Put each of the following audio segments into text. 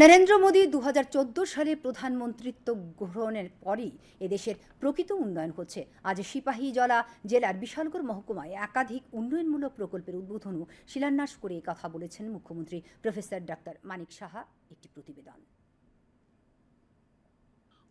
নরেন্দ্র মোদী দু হাজার চোদ্দ সালে প্রধানমন্ত্রিত্ব গ্রহণের পরই এদেশের প্রকৃত উন্নয়ন হচ্ছে। আজ সিপাহীজলা জেলার বিশালগড় মহকুমায় একাধিক উন্নয়নমূলক প্রকল্পের উদ্বোধন ও শিলান্যাস করে কথা বলেছেন মুখ্যমন্ত্রী প্রফেসর ডাক্তার মানিক সাহা, একটি প্রতিবেদন।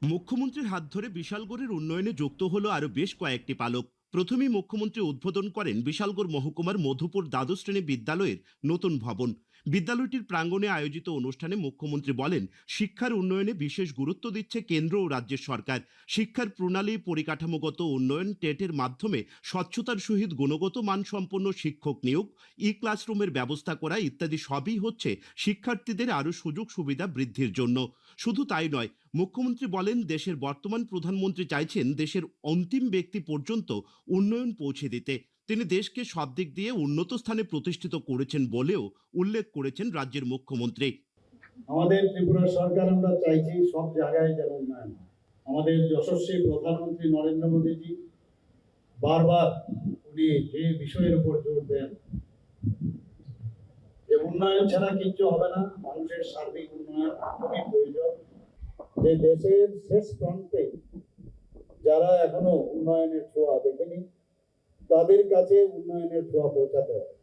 মুখ্যমন্ত্রীর হাত ধরে বিশালগড়ের উন্নয়নে যুক্ত হলো আরও বেশ কয়েকটি পালক। প্রথমেই মুখ্যমন্ত্রী উদ্বোধন করেন বিশালগড় মহকুমার মধুপুর দ্বাদশ শ্রেণি বিদ্যালয়ের নতুন ভবন। বিদ্যালয়টির প্রাঙ্গণে আয়োজিত অনুষ্ঠানে মুখ্যমন্ত্রী বলেন, শিক্ষার উন্নয়নে বিশেষ গুরুত্ব দিচ্ছে কেন্দ্র ও রাজ্যের সরকার। শিক্ষার প্রণালী, পরিকাঠামোগত উন্নয়ন, টেটের মাধ্যমে স্বচ্ছতার সহিত গুণগত মানসম্পন্ন শিক্ষক নিয়োগ ই ক্লাসরুমের ব্যবস্থা করা ইত্যাদি সবই হচ্ছে শিক্ষার্থীদের আরও সুযোগ সুবিধা বৃদ্ধির জন্য। শুধু তাই নয়, মুখ্যমন্ত্রী বলেন, দেশের বর্তমান প্রধানমন্ত্রী চাইছেন দেশের অন্তিম ব্যক্তি পর্যন্ত উন্নয়ন পৌঁছে দিতে। তিনি দেশকে সব দিক দিয়ে উন্নত স্থানে প্রতিষ্ঠিত করেছেন বলেও উল্লেখ করেছেন রাজ্যের মুখ্যমন্ত্রী। আমাদের ত্রিপুরা সরকার আমরা চাইছি সব জায়গায় যেন উন্নয়ন আমাদের যশস্বী প্রধানমন্ত্রী নরেন্দ্র মোদীজি বারবার উনি যে বিষয়ের উপর জোর দেন যে উন্নয়ন ছাড়া কিচ্ছু হবে না, মানুষের সার্বিক উন্নয়ন খুবই প্রয়োজন। যে দেশের শেষ প্রান্তে যারা এখনও উন্নয়নের ছোঁয়া দেখেনি তাদের কাছে উন্নয়নের ছোঁয়া পৌঁছাতে হবে।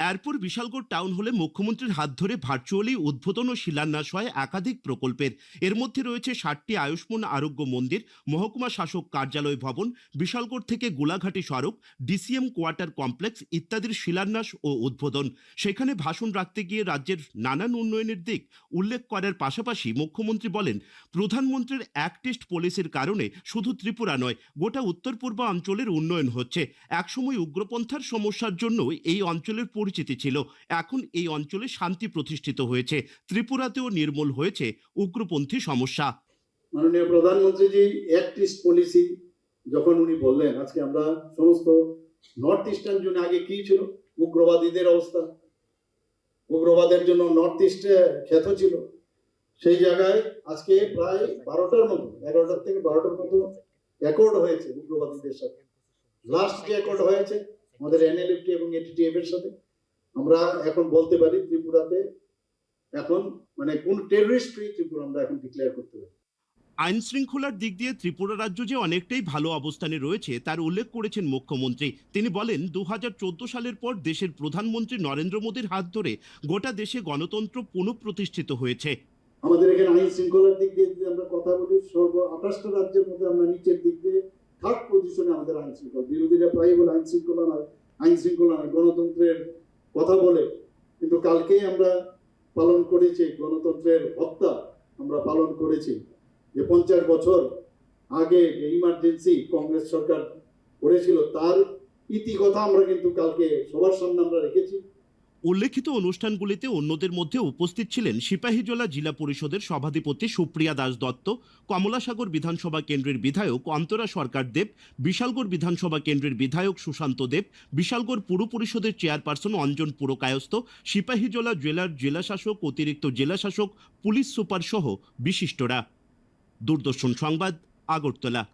এরপর বিশালগড় টাউন হলে মুখ্যমন্ত্রীর হাত ধরে ভার্চুয়ালি উদ্বোধন ও শিলান্যাস হয় একাধিক প্রকল্পের। এর মধ্যে রয়েছে ষাটটি আয়ুষ্মান আরোগ্য মন্দির, মহকুমা শাসক কার্যালয় ভবন, বিশালগড় থেকে গোলাঘাটি সড়ক, ডিসিএম কোয়ার্টার কমপ্লেক্স ইত্যাদির শিলান্যাস ও উদ্বোধন। সেখানে ভাষণ রাখতে গিয়ে রাজ্যের নানান উন্নয়নের দিক উল্লেখ করার পাশাপাশি মুখ্যমন্ত্রী বলেন, প্রধানমন্ত্রীর এক টেস্ট পলিসির কারণে শুধু ত্রিপুরা নয়, গোটা উত্তর পূর্ব অঞ্চলের উন্নয়ন হচ্ছে। একসময় উগ্রপন্থার সমস্যার জন্য এই অঞ্চলের পরিচিতি ছিল। এখন এই অঞ্চলে শান্তি প্রতিষ্ঠিত হয়েছে। ত্রিপুরাতেও নির্মূল হয়েছে উগ্রপন্থী সমস্যা। মাননীয় প্রধানমন্ত্রীজি অ্যাক্ট ইস্ট পলিসি যখন উনি বললেন, আজকে আমরা সমস্ত নর্থ ইস্টার্ন জোনে আগে কি ছিল? উগ্রবাদীদের অবস্থা। উগ্রবাদের জন্য নর্থ ইস্টে খ্যাত ছিল। সেই জায়গায় আজকে প্রায় বারোটার মতো, এগারোটার থেকে বারোটার মতো অ্যাকর্ড হয়েছে উগ্রবাদীদের সাথে। লাস্ট যে অ্যাকর্ড হয়েছে, আমাদের এনএলএফটি এবং এটিটিএফ এর সাথে। আমরা এখন বলতে পারি ত্রিপুরাতে এখন মানে কোন টেররিস্ট ফ্রি ত্রিপুরা আমরা এখন ডিক্লেয়ার করতে পারি। আইন শৃঙ্খলার দিক দিয়ে ত্রিপুরা রাজ্য যে অনেকটাই ভালো অবস্থানে রয়েছে তার উল্লেখ করেছেন মুখ্যমন্ত্রী। তিনি বলেন দু সালের পর দেশের প্রধানমন্ত্রী নরেন্দ্র মোদীর হাত ধরে গোটা দেশে গণতন্ত্র পুনঃপ্রতিষ্ঠিত হয়েছে। আমাদের এখানে আইন শৃঙ্খলার দিক দিয়ে যদি আমরা কথা বলি সর্ব আঠাশটা রাজ্যের মধ্যে আমরা নিচের দিক দিয়ে থার্ড পজিশনে আমাদের আইন শৃঙ্খলা। বিরোধীরা প্রায় বলে আইন শৃঙ্খলা আইন শৃঙ্খলা গণতন্ত্রের কথা বলে। কিন্তু কালকেই আমরা পালন করেছি গণতন্ত্রের হত্যা আমরা পালন করেছি। যে পঞ্চাশ বছর আগে যে ইমার্জেন্সি কংগ্রেস সরকার করেছিল, তার ইতি কথা আমরা কিন্তু কালকে সবার সামনে আমরা রেখেছি। উল্লেখিত অনুষ্ঠানগুলিতে অন্যদের মধ্যে উপস্থিত ছিলেন সিপাহীজলা জেলা পরিষদের সভাধিপতি সুপ্রিয়া দাস দত্ত, কমলাসাগর বিধানসভা কেন্দ্রের বিধায়ক অন্তরা সরকার দেব, বিশালগড় বিধানসভা কেন্দ্রের বিধায়ক সুশান্ত দেব, বিশালগড় পুর পরিষদের চেয়ারপারসন অঞ্জন পুরকায়স্থ সিপাহীজলা জেলার জেলাশাসক, অতিরিক্ত জেলাশাসক, পুলিশ সুপার সহ বিশিষ্টরা। দূরদর্শন সংবাদ, আগরতলা।